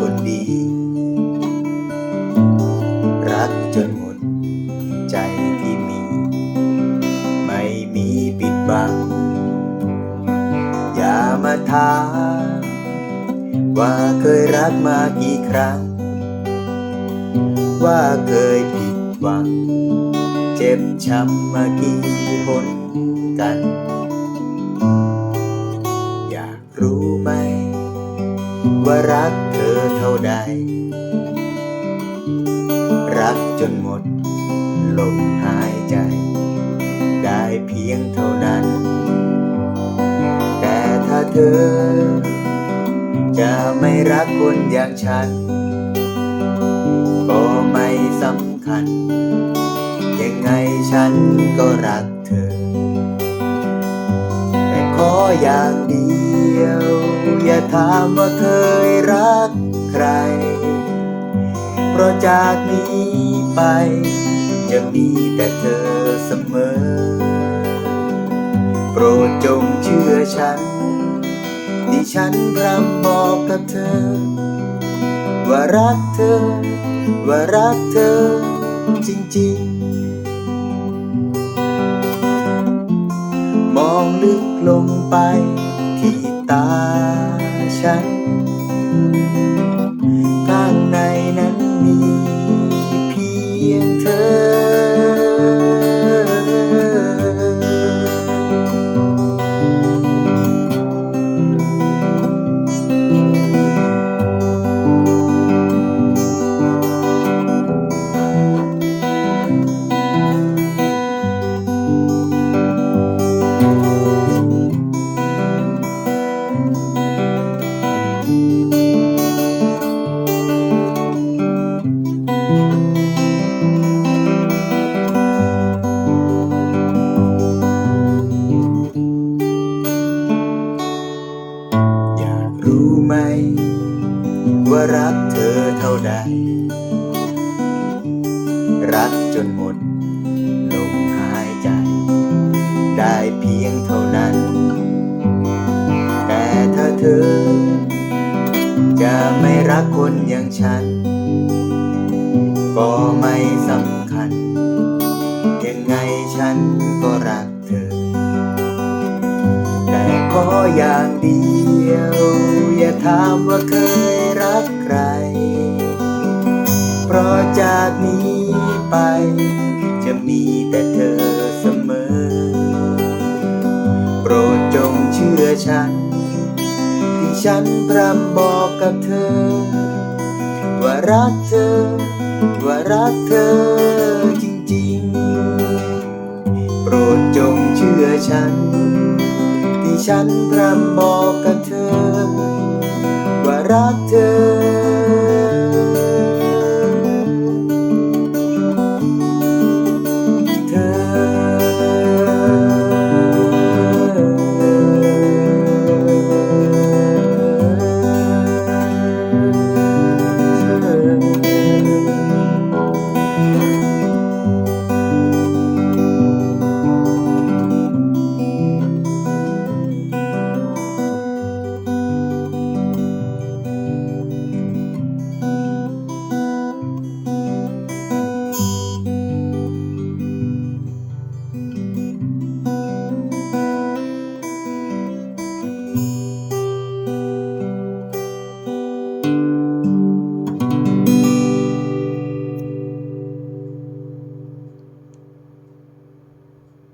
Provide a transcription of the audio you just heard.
คนดี รักจนหมดใจที่มี ไม่มีปิดบัง อย่ามาถามว่าเคยรักมากี่ครั้ง ว่าเคยผิดหวัง เจ็บช้ำมากี่หนกัน อยากรู้ไหม ว่ารัก ใด รักจนหมดลมหายใจ ได้เพียงเท่านั้น แต่ถ้าเธอ จะไม่รักคนอย่างฉัน ก็ไม่สำคัญ ยังไงฉันก็รักเธอ แต่ขออย่างเดียว อย่าถามว่าเคยรัก ราะจากนี้ไป จะมีแต่เธอเสมอ โปรดจงเชื่อฉัน ที่ฉันพร่ำบอกกับเธอ ว่ารักเธอ ว่ารักเธอจริงๆ มองลึกลงไปที่ตาฉัน ย รู้ไหม ว่ารักเธอเท่าใด รักจนหมดลมหายใจ ได้เพียงเท่านั้น แต่ถ้าเธอ จะไม่รักคนอย่างฉัน ก็ไม่สำคัญ อย่างเดียว อย่าถามว่าเคยรักใคร เพราะจากนี้ไป จะมีแต่เธอเสมอ โปรดจงเชื่อฉัน ที่ฉันพร่ำบอกกับเธอ ว่ารักเธอ ว่ารักเธอจริงๆ โปรดจงเชื่อฉัน ฉันพร่ำบอกกับ